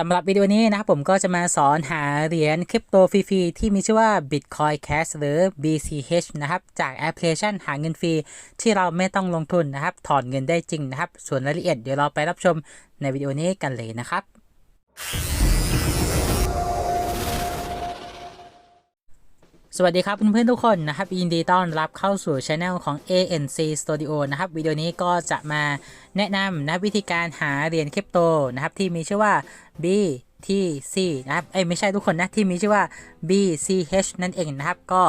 สำหรับวิดีโอนี้นะครับผมก็จะมาสอนหาเหรียญคริปโตฟรีๆที่มีชื่อว่า Bitcoin Cash หรือ BCH นะครับ จากแอปพลิเคชันหาเงินฟรี ที่เราไม่ต้องลงทุนนะครับ ถอนเงินได้จริงนะครับ ส่วนรายละเอียดเดี๋ยวเราไปรับชมในวิดีโอนี้กันเลยนะครับ สวัสดีครับเพื่อนๆทุกคนนะครับยินดีต้อนรับเข้าสู่ช anel ของ ANC Studio นะครับวิดีโอนี้ก็จะมาแนะนำนะวิธีการหาเหรียญคริปโตนะครับที่มีชื่อว่า BTC นะครับเอ้ยไม่ใช่ทุกคนนะที่มีชื่อว่า BCH นั่นเองนะครับก็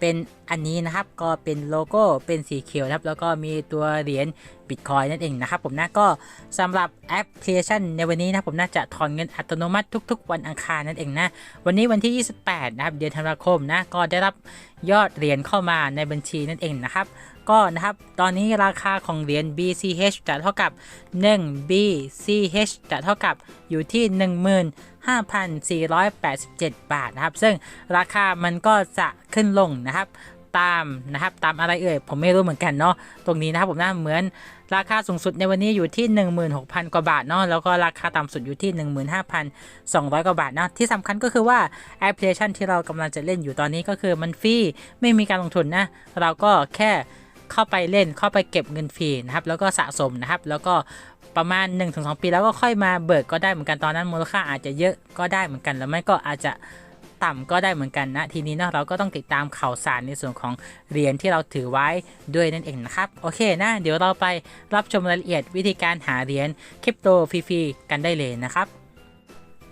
เป็นอันนี้นะครับก็เป็นโลโก้เป็นสีเขียวนะครับแล้วก็มีตัวเหรียญ Bitcoin นั่นเองนะครับผมนะก็สำหรับแอปพลิเคชันในวันนี้นะผมน่าจะถอนเงินอัตโนมัติทุก ๆ วันอังคารนั่นเองนะวันนี้วันที่ 28 นะครับเดือนธันวาคมนะก็ได้รับยอดเหรียญเข้ามาในบัญชีนั่นเองนะครับก็นะครับตอนนี้ราคาของเหรียญ BCH จะเท่ากับ 1 BCH จะเท่ากับอยู่ที่ 15,487 บาทนะครับ ซึ่งราคามันก็จะขึ้นลงนะครับ ตามนะครับตามอะไรเอ่ยผมไม่รู้เหมือนกันเนาะตรงนี้นะครับผมนะเหมือนราคาสูงสุดในวันนี้อยู่ที่ 16,000 กว่าบาทเนาะแล้วก็ราคาต่ำสุดอยู่ที่ 15,200 กว่าบาทเนาะที่สำคัญก็คือว่าแอปพลิเคชันที่เรากำลังจะเล่นอยู่ตอนนี้ก็คือมันฟรีไม่มีการลงทุนนะเราก็แค่เข้าไปเล่นเข้าไปเก็บเงินฟรีนะครับแล้วก็สะสมนะครับแล้วก็ประมาณ 1-2 ปีแล้วก็ค่อยมาเบิกก็ได้เหมือนกันตอนนั้นมูลค่าอาจจะเยอะก็ได้เหมือนกัน แล้วไม่ก็อาจจะ ต่ำก็ได้เหมือนกันนะ ทีนี้เนาะเราก็ต้องติดตามข่าวสารในส่วนของเหรียญที่เราถือไว้ด้วยนั่นเองนะครับ โอเคนะ เดี๋ยวเราไปรับชมรายละเอียดวิธีการหาเหรียญคริปโตฟรีๆกันได้เลยนะครับ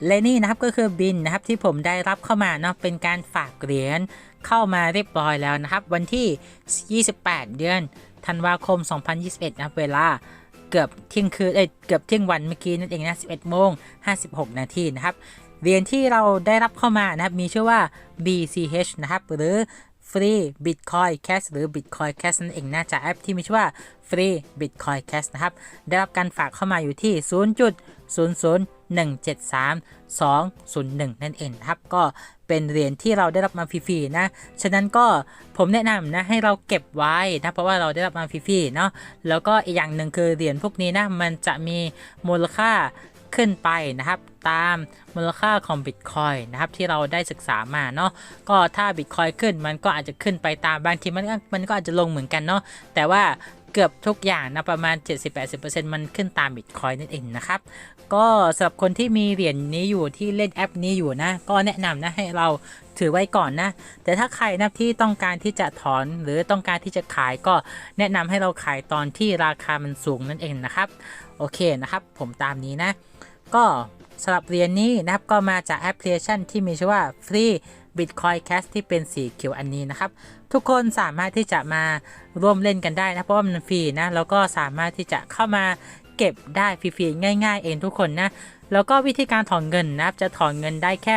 และนี่นะครับก็คือบินนะครับที่ผมได้รับเข้ามาเนาะเป็นการฝากเหรียญเข้ามาเรียบร้อยแล้วนะครับ วันที่ 28 เดือนธันวาคม 2021 นะครับเวลาเกือบเที่ยงคืนเอ้ยเกือบเที่ยงวันเมื่อกี้นั่นเองนะ 11โมง56 นาทีนะครับ เหรียญที่เราได้รับเข้ามานะครับ มีชื่อว่า BCH นะครับ หรือ Free Bitcoin Cash หรือ Bitcoin Cash นั่นเองนะจากแอปที่มีชื่อว่า Free Bitcoin Cash นะครับ ได้รับการฝากเข้ามาอยู่ที่ 0.00173 201 นั่นเองครับ ก็เป็นเหรียญที่เราได้รับมาฟรีๆนะ ฉะนั้นก็ผมแนะนำนะให้เราเก็บไว้นะ เพราะว่าเราได้รับมาฟรีๆเนาะ แล้วก็อีกอย่างหนึ่งคือเหรียญพวกนี้นะ มันจะมีมูลค่า ขึ้นไปนะครับ ตามมูลค่าของ Bitcoin นะครับที่เราได้ศึกษามาเนาะก็ถ้า Bitcoin ขึ้นมันก็อาจจะขึ้นไปตามบางทีมันก็มันก็อาจจะลงเหมือนกันเนาะแต่ว่าเกือบทุกอย่างนะประมาณ 70-80%มันขึ้นตาม Bitcoin นั่นเองนะครับ ก็สำหรับคนที่มีเหรียญนี้อยู่ที่เล่นแอปนี้อยู่นะ ก็แนะนำนะให้เราถือไว้ก่อนนะ แต่ถ้าใครนะที่ต้องการที่จะถอนหรือต้องการที่จะขายก็แนะนำให้เราขายตอนที่ราคามันสูงนั่นเองนะครับ โอเคนะครับ ผมตามนี้นะ ก็สำหรับเหรียญนี้นะครับก็มาจากแอปพลิเคชันที่มีชื่อว่า Free Bitcoin Cash ที่เป็นสีเขียวอันนี้นะครับ ทุกคนสามารถที่จะมาร่วมเล่นกันได้นะเพราะว่ามันฟรีนะแล้วก็สามารถที่จะเข้ามาเก็บได้ฟรีๆง่าย ๆ เองทุกคนนะแล้วก็วิธีการถอนเงินนะครับจะถอนเงินได้แค่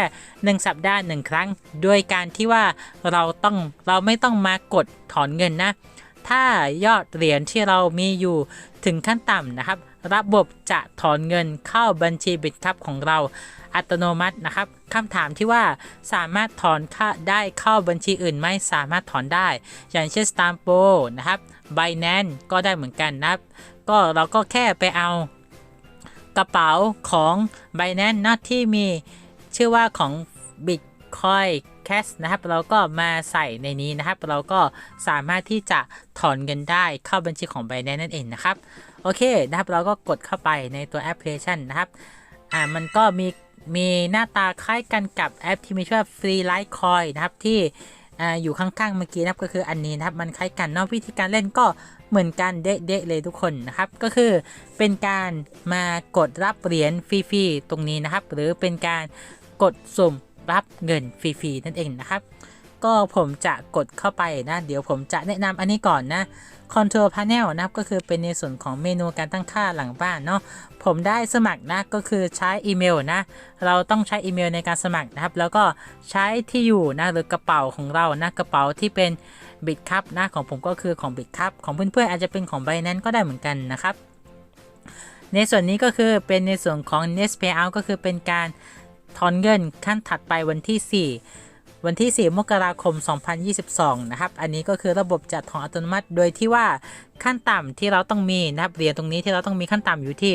1 สัปดาห์ 1 ครั้งโดยการที่ว่าเราต้องเราไม่ต้องมากดถอนเงินนะ ถ้ายอดเหรียญที่เรามีอยู่ถึงขั้นต่ำนะครับ ระบบจะถอนเงินเข้าบัญชีบิตครับของเราอัตโนมัตินะครับคำถามที่ว่าสามารถถอนค่าได้เข้าบัญชีอื่นไหมสามารถถอนได้ อย่างเช่น s t a m p o นะครับ Binance ก็ได้เหมือนกันนะครับ ก็เราก็แค่ไปเอากระเป๋าของ Binance นะที่มีชื่อว่าของ Bitcoin Cash นะครับ เราก็มาใส่ในนี้นะครับ เราก็สามารถที่จะถอนเงินได้เข้าบัญชีของ Binance นั่นเองนะครับ โอเคนะครับเราก็กดเข้าไปในตัวแอปพลิเคชันนะครับอ่ามันก็มีมีหน้าตาคล้ายกันกับแอปที่มีชื่อว่า Free Litecoin นะครับที่อ่าอยู่ข้างๆเมื่อกี้นะครับก็คืออันนี้นะครับมันคล้ายกันเนาะวิธีการเล่นก็เหมือนกันเด๊ะๆเลยทุกคนนะครับก็คือเป็นการมากดรับเหรียญฟรีๆตรงนี้นะครับ หรือเป็นการกดสุ่มรับเงินฟรีๆนั่นเองนะครับ ก็ผมจะกดเข้าไปนะ เดี๋ยวผมจะแนะนำอันนี้ก่อนนะ Control Panel นะครับก็คือเป็นในส่วนของเมนูการตั้งค่าหลังบ้านเนาะผมได้สมัครนะก็คือใช้อีเมลนะ เราต้องใช้อีเมลในการสมัครนะครับ แล้วก็ใช้ที่อยู่นะหรือกระเป๋าของเรานะกระเป๋าที่เป็นบิตคัพนะของผมก็คือของบิตคัพของเพื่อนๆอาจจะเป็นของ b บ n a n c e ก็ได้เหมือนกันนะครับในส่วนนี้ก็คือเป็นในส่วนของ Next Payout ก็คือเป็นการถอนเงินขั้นถัดไปวันที่ 4 วันที่ 4 มกราคม 2022 นะครับ อันนี้ก็คือระบบจัดของอัตโนมัติ โดยที่ว่าขั้นต่ำที่เราต้องมีนะครับเหรียญตรงนี้ที่เราต้องมีขั้นต่ำอยู่ที่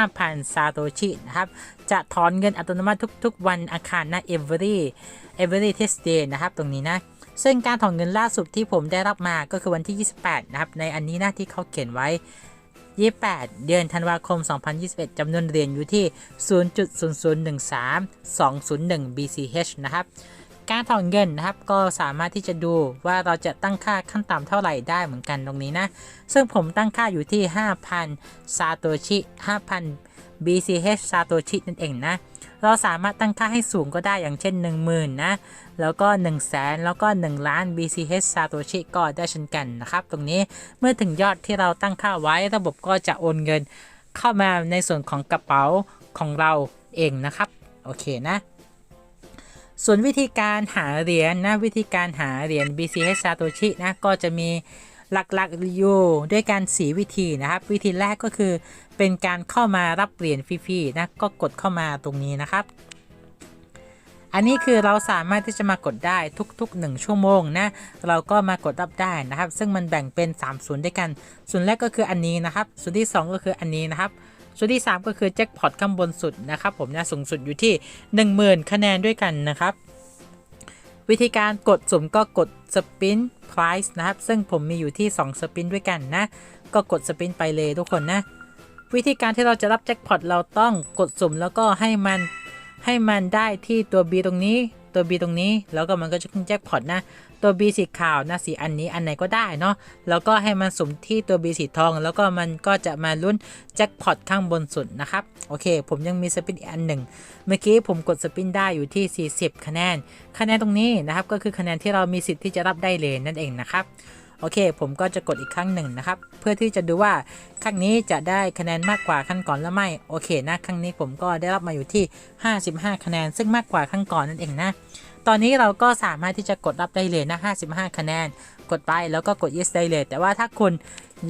5,000 ซาโตชินะครับ จะถอนเงินอัตโนมัติทุก ๆ วันอังคารนะ every every Tuesday นะครับตรงนี้นะซึ่งการถอนเงินล่าสุดที่ผมได้รับมาก็คือวันที่ 28 นะครับ ในอันนี้นะที่เขาเขียนไว้ 28 เดือนธันวาคม 2021 จำนวนเหรียญอยู่ที่ 0.0013 201 BCH นะครับ การถอนเงินนะครับ ก็สามารถที่จะดูว่าเราจะตั้งค่าขั้นต่ำเท่าไหร่ได้เหมือนกันตรงนี้นะ ซึ่งผมตั้งค่าอยู่ที่ 5,000 ซาโตชิ 5,000 BCH ซาโตชินั่นเองนะ เราสามารถตั้งค่าให้สูงก็ได้อย่างเช่น 10,000 นะ แล้วก็ 1 0 0 0 0แสนแล้วก็ 1 ล้าน BCH ซาโตชิก็ได้เช่นกันนะครับ ตรงนี้เมื่อถึงยอดที่เราตั้งค่าไว้ระบบก็จะโอนเงิน เข้ามาในส่วนของกระเป๋าของเราเองนะครับ โอเคนะ ส่วนวิธีการหาเหรียญนะวิธีการหาเหรียญ BCH Satoshi นะก็จะมีหลักๆอยู่ด้วยการสีวิธีนะครับ วิธีแรกก็คือเป็นการเข้ามารับเหรียญฟรีๆนะก็กดเข้ามาตรงนี้นะครับ อันนี้คือเราสามารถที่จะมากดได้ทุก ๆ 1 ชั่วโมงนะเราก็มากดรับได้นะครับ ซึ่งมันแบ่งเป็น3ส่วนด้วยกันส่วนแรกก็คืออันนี้นะครับ ส่วนที่ 2 ก็คืออันนี้นะครับ ส่วนที่ 3 ก็คือแจ็คพอตข้างบนสุดนะครับผมนะสูงสุดอยู่ที่ 10,000 คะแนนด้วยกันนะครับ วิธีการกดสุ่มก็กดสปินไพรส์นะครับ ซึ่งผมมีอยู่ที่ 2 สปินด้วยกันนะ ก็กดสปินไปเลยทุกคนนะ วิธีการที่เราจะรับแจ็คพอตเราต้องกดสุ่มแล้วก็ให้มันให้มันได้ที่ตัว B ตรงนี้ ตัว B ตรงนี้แล้วก็มันก็จะขึ้นแจ็คพอตนะ ตัว B สีขาวนะสีอันนี้อันไหนก็ได้เนาะแล้วก็ให้มันสุ่มที่ตัว B สีทอง แล้วก็มันก็จะมาลุ้นแจ็คพอตข้างบนสุดนะครับโอเค ผมยังมีสปินอีกอันหนึ่งเมื่อกี้ผมกดสปินได้อยู่ที่ 40 คะแนน คะแนนตรงนี้นะครับก็คือคะแนนที่เรามีสิทธิ์ที่จะรับได้เลยนั่นเองนะครับ โอเค ผมก็จะกดอีกครั้งหนึ่งนะครับ เพื่อที่จะดูว่าครั้งนี้จะได้คะแนนมากกว่าครั้งก่อนหรือไม่ โอเคนะ ครั้งนี้ผมก็ได้รับมาอยู่ที่ 55 คะแนน ซึ่งมากกว่าครั้งก่อนนั่นเองนะ ตอนนี้เราก็สามารถที่จะกดรับได้เลยนะ 55 คะแนน กดไปแล้วก็กด yes ได้เลย แต่ว่าถ้าคุณ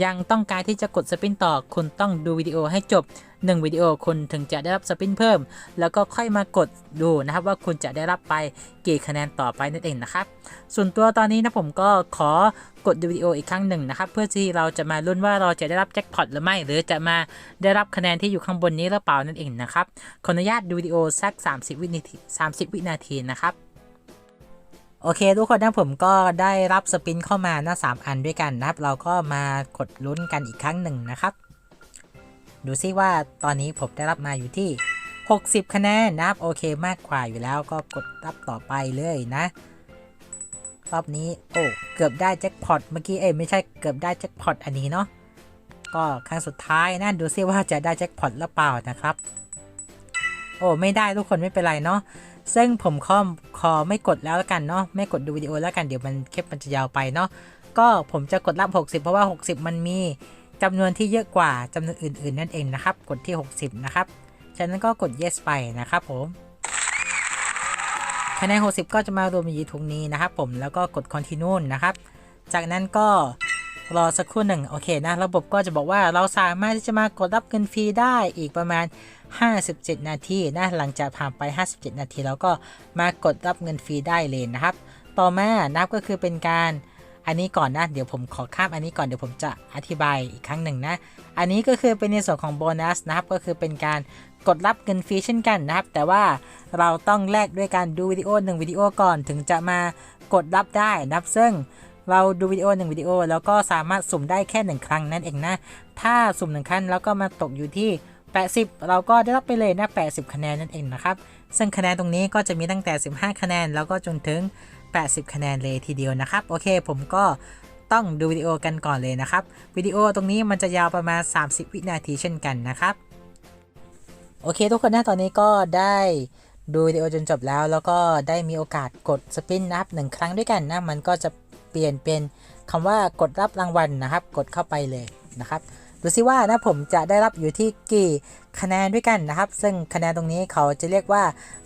ยังต้องการที่จะกดสปินต่อ คุณต้องดูวิดีโอให้จบ 1 วิดีโอคุณถึงจะได้รับสปินเพิ่ม แล้วก็ค่อยมากดดูนะครับว่าคุณจะได้รับไปกี่คะแนนต่อไปนั่นเองนะครับ ส่วนตัวตอนนี้นะผมก็ขอกดดูวิดีโออีกครั้งหนึ่งนะครับ เพื่อที่เราจะมาลุ้นว่าเราจะได้รับแจ็คพอตหรือไม่ หรือจะมาได้รับคะแนนที่อยู่ข้างบนนี้หรือเปล่านั่นเองนะครับ ขออนุญาตดูวิดีโอสัก 30 วินาที 30 วินาทีนะครับ โอเคทุกคนนะผมก็ได้รับสปินเข้ามานะ3อันด้วยกันนะครับ เราก็มากดลุ้นกันอีกครั้งหนึ่งนะครับ ดูซิว่าตอนนี้ผมได้รับมาอยู่ที่ 60 คะแนนนะครับ โอเคมากกว่าอยู่แล้วก็กดรับต่อไปเลยนะ รอบนี้โอ้เกือบได้แจ็คพอตเมื่อกี้เอ้ยไม่ใช่เกือบได้แจ็คพอตอันนี้เนาะก็ครั้งสุดท้ายนะดูซิว่าจะได้แจ็คพอตหรือเปล่านะครับ โอ้ไม่ได้ทุกคนไม่เป็นไรเนาะ ซึ่งผมขอขอไม่กดแล้วกันเนาะไม่กดดูวิดีโอแล้วกันเดี๋ยวมันคลิปมันจะยาวไปเนาะก็ผมจะกดรับ 60 เพราะว่า 60 มันมีจำนวนที่เยอะกว่าจำนวนอื่น ๆ นั่นเองนะครับ กดที่ 60 นะครับ ฉะนั้นก็กด yes ไปนะครับผมคะแนน 60 ก็จะมารวมอยู่ตรงนี้นะครับผมแล้วก็กด continue นะครับ จากนั้นก็รอสักครู่หนึ่งโอเคนะ ระบบก็จะบอกว่าเราสามารถที่จะมากดรับเงินฟรีได้อีกประมาณ 57 นาทีนะหลังจากผ่านไป 57 นาที แล้วก็มากดรับเงินฟรีได้เลยนะครับ ต่อมานับก็คือเป็นการอันนี้ก่อนนะเดี๋ยวผมขอข้ามอันนี้ก่อนเดี๋ยวผมจะอธิบายอีกครั้งหนึ่งนะ อันนี้ก็คือเป็นในส่วนของโบนัสนะครับ ก็คือเป็นการกดรับเงินฟรีเช่นกันนะครับ แต่ว่าเราต้องแลกด้วยการดูวิดีโอหนึ่งวิดีโอก่อนถึงจะมากดรับได้นะครับ ซึ่งเราดูวิดีโอหนึ่งวิดีโอแล้วก็สามารถสุ่มได้แค่หนึ่งครั้งนั่นเองนะ ถ้าสุ่มหนึ่งครั้งแล้วก็มาตกอยู่ที่ 80 เราก็ได้รับไปเลยนะ 80 คะแนนนั่นเองนะครับ ซึ่งคะแนนตรงนี้ก็จะมีตั้งแต่ 15 คะแนน แล้วก็จนถึง 80 คะแนนเลยทีเดียวนะครับ โอเค ผมก็ต้องดูวิดีโอกันก่อนเลยนะครับ วิดีโอตรงนี้มันจะยาวประมาณ 30 วินาทีเช่นกันนะครับ โอเค ทุกคนนะ ตอนนี้ก็ได้ดูวิดีโอจนจบแล้ว แล้วก็ได้มีโอกาสกดสปินนับหนึ่งครั้งด้วยกันนะ มันก็จะเปลี่ยนเป็นคำว่ากดรับรางวัลนะครับ กดเข้าไปเลยนะครับ ดูซิว่านะผมจะได้รับอยู่ที่กี่คะแนนด้วยกันนะครับ ซึ่งคะแนนตรงนี้เขาจะเรียกว่า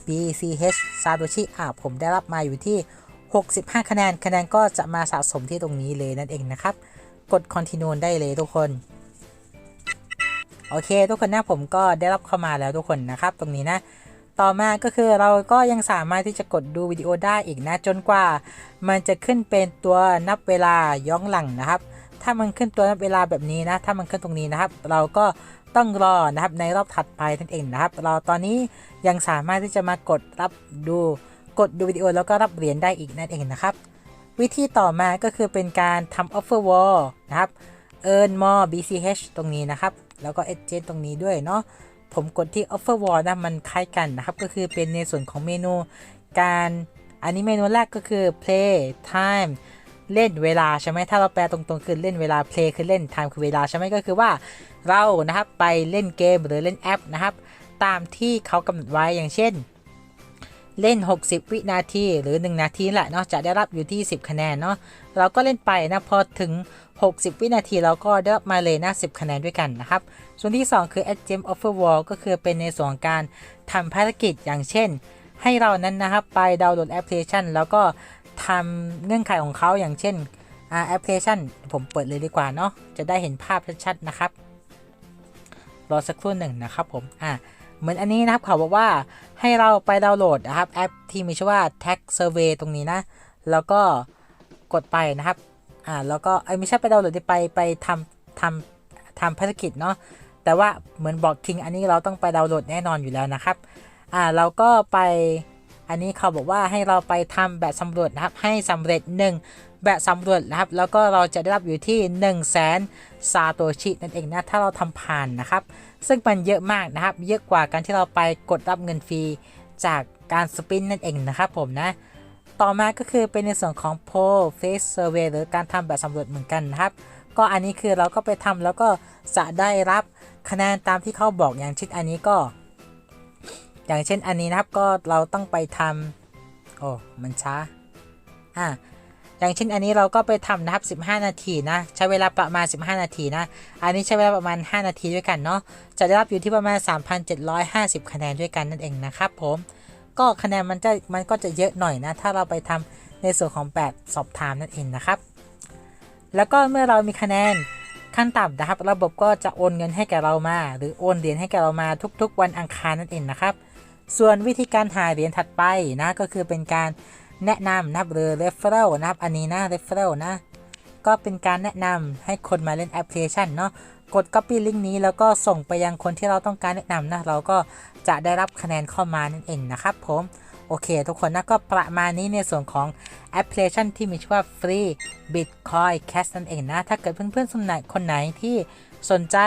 BCH Satoshi อ่าผมได้รับมาอยู่ที่ 65 คะแนน คะแนนก็จะมาสะสมที่ตรงนี้เลยนั่นเองนะครับ กด continue ได้เลยทุกคน โอเค ทุกคนนะผมก็ได้รับเข้ามาแล้วทุกคนนะครับ ตรงนี้นะต่อมาก็คือเราก็ยังสามารถที่จะกดดูวิดีโอได้อีกนะ จนกว่า มันจะขึ้นเป็นตัวนับเวลาย้อนหลังนะครับ ถ้ามันขึ้นตัวนับเวลาแบบนี้นะ ถ้ามันขึ้นตรงนี้นะครับ เราก็ต้องรอนะครับในรอบถัดไปนั่นเองนะครับ เราตอนนี้ยังสามารถที่จะมากดรับดูกดดูวิดีโอแล้วก็รับเหรียญได้อีกนั่นเองนะครับ วิธีต่อมาก็คือเป็นการทำ offer wall นะครับ earn more BCH ตรงนี้นะครับ แล้วก็ exchange ตรงนี้ด้วยเนาะผมกดที่ offer wall นะมันคล้ายกันนะครับ ก็คือเป็นในส่วนของเมนูการอันนี้เมนูแรกก็คือ play time เล่นเวลาใช่ไหมถ้าเราแปลตรงๆคือเล่นเวลา play คือเล่น time คือเวลาใช่ไหมก็คือว่าเรานะครับไปเล่นเกมหรือเล่นแอปนะครับตามที่เขากำหนดไว้อย่างเช่น เล่น 60 วินาทีหรือ 1 นาทีแหละเนาะจะได้รับอยู่ที่ 10 คะแนนเนาะเราก็เล่นไปนะพอถึง 60 วินาทีเราก็ได้รับมาเลยนะ 10 คะแนนด้วยกันนะครับ ส่วนที่ 2 คือ a d g e m Offer Wall ก็คือเป็นในส่วนการทำภารกิจอย่างเช่น ให้เรานั้นนะครับไปดาวน์โหลดแอปพลิเคชัน แล้วก็ ทำเงื่อนไขของเขาอย่างเช่นแอปพลิเคชัน ผมเปิดเลยดีกว่าเนาะจะได้เห็นภาพชัดๆนะครับ รอสักครู่หนึ่งนะครับผมอ่าเหมือนอันนี้นะครับเขาบอกว่าให้เราไปดาวน์โหลดนะครับแอปที่มีชื่อว่า Tag Survey ตรงนี้นะ แล้วก็กดไปนะครับอ่าแล้วก็ไอ้ไม่ใช่ไปดาวน์โหลดไปไปทำทำทำภารกิจเนาะแต่ว่าเหมือนบอกคิงอันนี้เราต้องไปดาวน์โหลดแน่นอนอยู่แล้วนะครับอ่าเราก็ไป อันนี้เขาบอกว่าให้เราไปทำแบบสำรวจนะครับให้สำเร็จ 1 แบบสำรวจนะครับ แล้วก็เราจะได้รับอยู่ที่1 0 0 0 0แสนซาโตชินั่นเองนะถ้าเราทำผ่านนะครับ ซึ่งมันเยอะมากนะครับ เยอะกว่าการที่เราไปกดรับเงินฟรีจากการสปินนั่นเองนะครับผมนะต่อมาก็คือเป็นในส่วนของ poll face survey หรือการทำแบบสำรวจเหมือนกันนะครับ ก็อันนี้คือเราก็ไปทำแล้วก็จะได้รับคะแนนตามที่เขาบอกอย่างเช่นอันนี้ก็ อย่างเช่นอันนี้นะครับก็เราต้องไปทำโอ้มันช้าอ่าอย่างเช่นอันนี้เราก็ไปทำนะครับ 15 นาทีนะใช้เวลาประมาณ 15 นาทีนะอันนี้ใช้เวลาประมาณ 5 นาทีด้วยกันเนาะจะได้รับอยู่ที่ประมาณ 3,750 คะแนนด้วยกันนั่นเองนะครับผมก็คะแนนมันจะมันก็จะเยอะหน่อยนะถ้าเราไปทำในส่วนของแบบสอบถามนั่นเองนะครับ แล้วก็เมื่อเรามีคะแนน ขั้นต่ำนะครับ ระบบก็จะโอนเงินให้แก่เรามา หรือโอนเหรียญให้แก่เรามาทุกๆ วันอังคารนั่นเองนะครับ ส่วนวิธีการหาเหรียญถัดไปนะก็คือเป็นการแนะนำนะครับหรือ referral นะครับอันนี้นะ referral นะ ก็เป็นการแนะนำให้คนมาเล่นแอปพลิเคชันเนาะกด copy ลิงก์นี้แล้วก็ส่งไปยังคนที่เราต้องการแนะนำนะเราก็จะได้รับคะแนนเข้ามานั่นเองนะครับผม โอเค ทุกคนนะก็ประมาณนี้ในส่วนของแอปพลิเคชันที่มีชื่อว่า Free Bitcoin Cash นั่นเองนะ ถ้าเกิดเพื่อนๆคนไหนคนไหนที่สนใจ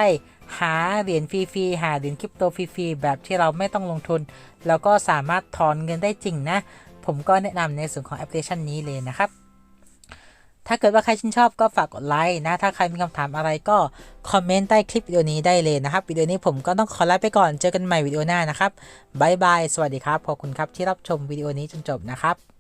หาเหรียญฟรีๆหาเหรียญคริปโตฟรีๆแบบที่เราไม่ต้องลงทุน แล้วก็สามารถถอนเงินได้จริงนะ ผมก็แนะนำในส่วนของแอปพลิเคชันนี้เลยนะครับ ถ้าเกิดว่าใครชื่นชอบก็ฝากกดไลค์นะ ถ้าใครมีคำถามอะไรก็คอมเมนต์ใต้คลิปวิดีโอนี้ได้เลยนะครับ วิดีโอนี้ผมก็ต้องขอลาไปก่อน เจอกันใหม่วิดีโอหน้านะครับบายบาย สวัสดีครับ ขอบคุณครับที่รับชมวิดีโอนี้จนจบนะครับ